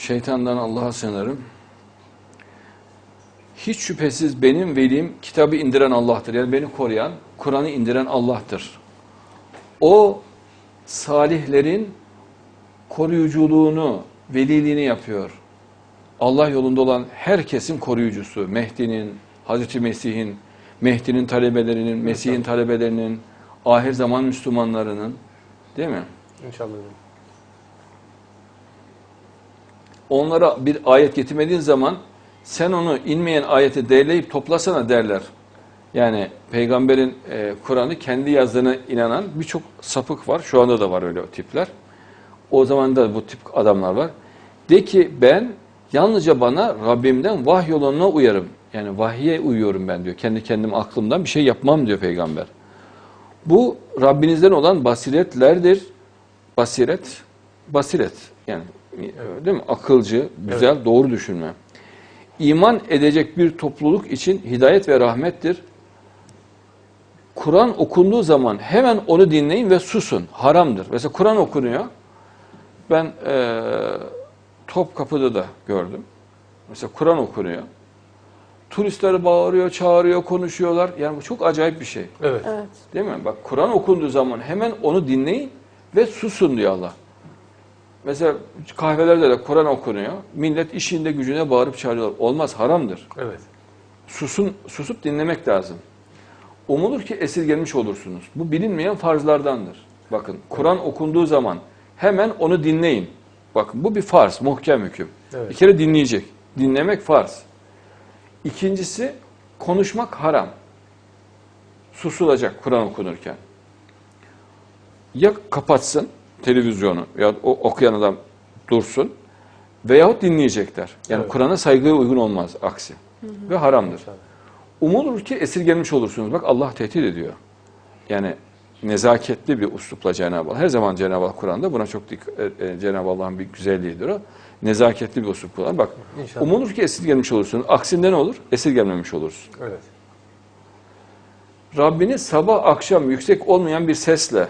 Şeytandan Allah'a sığınırım. Hiç şüphesiz benim velim kitabı indiren Allah'tır. Yani beni koruyan, Kur'an'ı indiren Allah'tır. O salihlerin koruyuculuğunu, veliliğini yapıyor. Allah yolunda olan herkesin koruyucusu. Mehdi'nin, Hazreti Mesih'in, Mehdi'nin talebelerinin, Mesih'in talebelerinin, ahir zaman Müslümanlarının değil mi? İnşallah Onlara bir ayet getirmediğin zaman sen onu inmeyen ayeti derleyip toplasana derler. Yani peygamberin e, Kur'an'ı kendi yazdığına inanan birçok sapık var. Şu anda da var öyle tipler. O zaman da bu tip adamlar var. De ki ben yalnızca bana Rabbimden vahiy yoluna uyarım. Yani vahye uyuyorum ben diyor. Kendi kendim aklımdan bir şey yapmam diyor peygamber. Bu Rabbinizden olan basiretlerdir. Basiret, basiret. Yani değil mi? Akılcı, güzel, doğru düşünme. İman edecek bir topluluk için hidayet ve rahmettir. Kur'an okunduğu zaman hemen onu dinleyin ve susun. Haramdır. Mesela Kur'an okunuyor. Ben eee Topkapı'da da gördüm. Mesela Kur'an okunuyor. Turistler bağırıyor, çağırıyor, konuşuyorlar. Yani bu çok acayip bir şey. Evet. Evet. Değil mi? Bak Kur'an okunduğu zaman hemen onu dinleyin ve susun diyor Allah. Mesela kahvelerde de Kur'an okunuyor. Millet işinde gücüne bağırıp çağırıyorlar. Olmaz, haramdır. Evet. Susun, susup dinlemek lazım. Umulur ki esirgenmiş olursunuz. Bu bilinmeyen farzlardandır. Bakın Kur'an okunduğu zaman hemen onu dinleyin. Bakın bu bir farz, muhkem hüküm. Evet. Bir kere dinleyecek. Dinlemek farz. İkincisi konuşmak haram. Susulacak Kur'an okunurken. Ya kapatsın televizyonu ya o okuyan adam dursun veyahut dinleyecekler. Yani Evet. Kur'an'a saygıya uygun olmaz aksi. Ve haramdır. Umulur ki esirgenmiş olursunuz. Bak Allah tehdit ediyor. Yani nezaketli bir uslupla Cenab-ı Allah. Her zaman Cenab-ı Allah Kur'an'da buna çok e, e, Cenab-ı Allah'ın bir güzelliğidir o. Nezaketli bir usluk kullanır. Bak İnşallah. umulur ki esirgenmiş olursunuz. Aksinde ne olur? Esirgenmemiş olursun. Evet. Rabbini sabah akşam yüksek olmayan bir sesle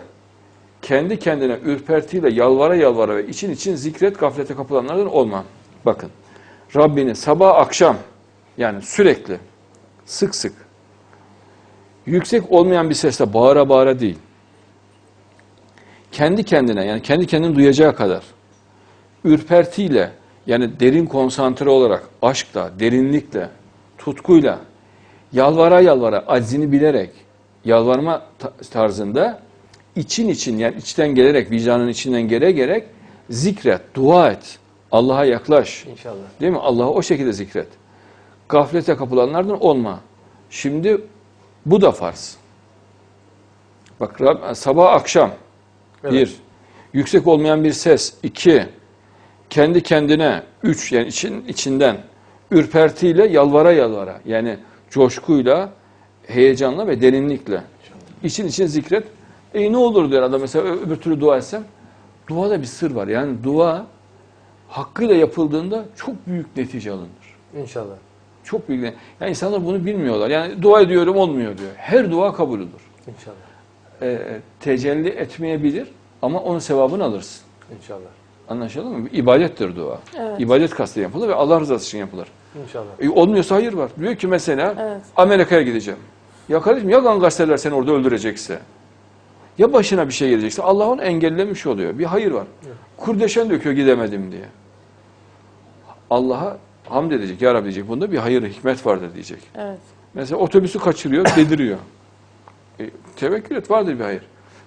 kendi kendine ürpertiyle yalvara yalvara ve için için zikret gaflete kapılanlardan olma. Bakın Rabbini sabah akşam yani sürekli sık sık yüksek olmayan bir sesle bağıra bağıra değil. Kendi kendine yani kendi kendini duyacağı kadar ürpertiyle yani derin konsantre olarak aşkla, derinlikle, tutkuyla yalvara yalvara aczini bilerek yalvarma ta- tarzında için için yani içten gelerek vicdanın içinden gele gerek zikret, dua et. Allah'a yaklaş. İnşallah. Değil mi? Allah'a o şekilde zikret. Gaflete kapılanlardan olma. Şimdi bu da farz. Bak Rab- sabah akşam Evet. bir, yüksek olmayan bir ses. iki, kendi kendine. Üç, yani için, içinden ürpertiyle yalvara yalvara. Yani coşkuyla, heyecanla ve derinlikle. İçin için zikret. E ne olur diyor adam mesela öbür türlü dua etsem. Duada bir sır var. Yani dua hakkıyla yapıldığında çok büyük netice alınır. İnşallah. Çok büyük. ne- Yani insanlar bunu bilmiyorlar. Yani dua ediyorum olmuyor diyor. Her dua kabul olur. İnşallah. E, tecelli etmeyebilir ama onun sevabını alırsın. İnşallah. Anlaşıldı mı? İbadettir dua. Evet. İbadet kastı yapılır ve Allah rızası için yapılır. İnşallah. E, olmuyorsa hayır var. Diyor ki mesela Evet. Amerika'ya gideceğim. Ya kardeşim ya gangsterler seni orada öldürecekse ya başına bir şey gelecekse Allah onu engellemiş oluyor. Bir hayır var. Kurdeşen döküyor gidemedim diye. Allah'a hamd edecek. Ya Rabbi diyecek. Bunda bir hayır, hikmet vardır diyecek. Evet. Mesela otobüsü kaçırıyor, deliriyor. E, tevekkül et vardır bir hayır.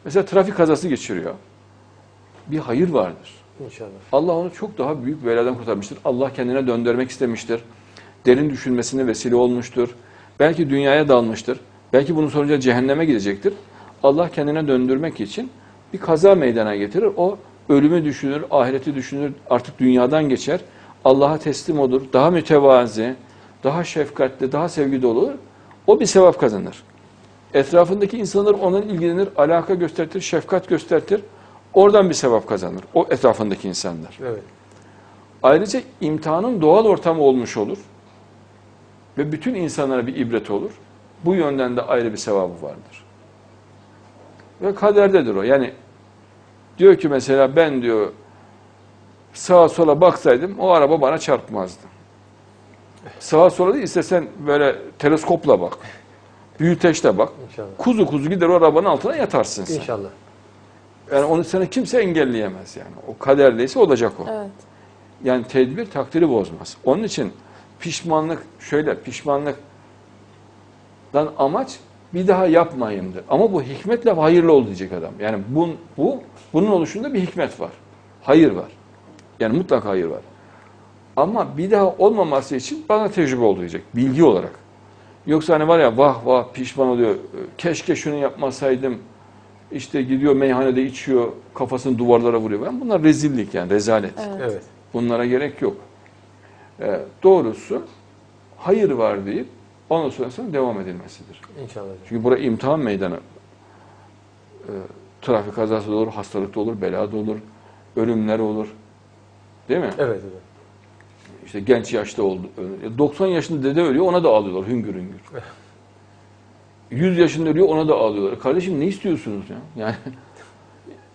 Mesela trafik kazası geçiriyor. Bir hayır vardır. İnşallah. Allah onu çok daha büyük bir beladan kurtarmıştır. Allah kendine döndürmek istemiştir. Derin düşünmesine vesile olmuştur. Belki dünyaya dalmıştır. Belki bunun sonucu cehenneme gidecektir. Allah kendine döndürmek için bir kaza meydana getirir. O ölümü düşünür, ahireti düşünür, artık dünyadan geçer. Allah'a teslim olur. Daha mütevazi, daha şefkatli, daha sevgi dolu olur. O bir sevap kazanır. Etrafındaki insanlar ondan ilgilenir, alaka göstertir, şefkat göstertir. Oradan bir sevap kazanır. O etrafındaki insanlar. Evet. Ayrıca imtihanın doğal ortamı olmuş olur. Ve bütün insanlara bir ibret olur. Bu yönden de ayrı bir sevabı vardır. Ve kaderdedir o. Yani diyor ki mesela ben diyor sağa sola baksaydım o araba bana çarpmazdı. Sağa sola değil istesen böyle teleskopla bak. Büyüteçle bak. İnşallah. Kuzu kuzu gider o arabanın altına yatarsın sen. İnşallah. Yani onu sana kimse engelleyemez yani. O kaderdeyse olacak o. Evet. Yani tedbir takdiri bozmaz. Onun için pişmanlık şöyle pişmanlıktan amaç bir daha yapmayımdır. Ama bu hikmetle hayırlı ol diyecek adam. Yani bu, bu bunun oluşunda bir hikmet var. Hayır var. Yani mutlaka hayır var. Ama bir daha olmaması için bana tecrübe oldu diyecek. Bilgi olarak. Yoksa hani var ya vah vah pişman oluyor. Keşke şunu yapmasaydım. İşte gidiyor meyhanede içiyor. Kafasını duvarlara vuruyor. Ben bunlar rezillik yani rezalet. Evet. Evet. Bunlara gerek yok. Ee, doğrusu hayır var deyip ondan sonrasında devam edilmesidir. İnşallah. Çünkü bura imtihan meydanı. Ee, trafik kazası da olur, hastalık da olur, bela da olur, ölümler olur. Değil mi? Evet hocam. İşte genç yaşta oldu. ölür. 90 yaşında dede ölüyor ona da ağlıyorlar hüngür hüngür. 100 yaşında ölüyor ona da ağlıyorlar. Kardeşim ne istiyorsunuz ya? Yani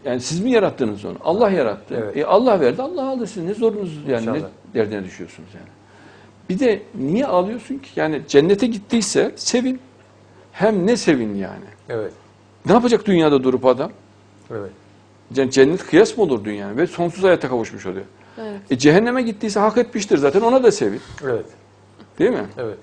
yani siz mi yarattınız onu? Allah yarattı. Evet. E Allah verdi, Allah aldı. Siz ne zorunuz yani ne derdine düşüyorsunuz yani. Bir de niye ağlıyorsun ki? Yani cennete gittiyse sevin. Hem ne sevin yani. Evet. Ne yapacak dünyada durup adam? Evet. Cennet kıyas mı olur dünyaya? Ve sonsuz hayata kavuşmuş oluyor. Evet. E cehenneme gittiyse hak etmiştir zaten ona da sevin. Evet. Değil mi? Evet.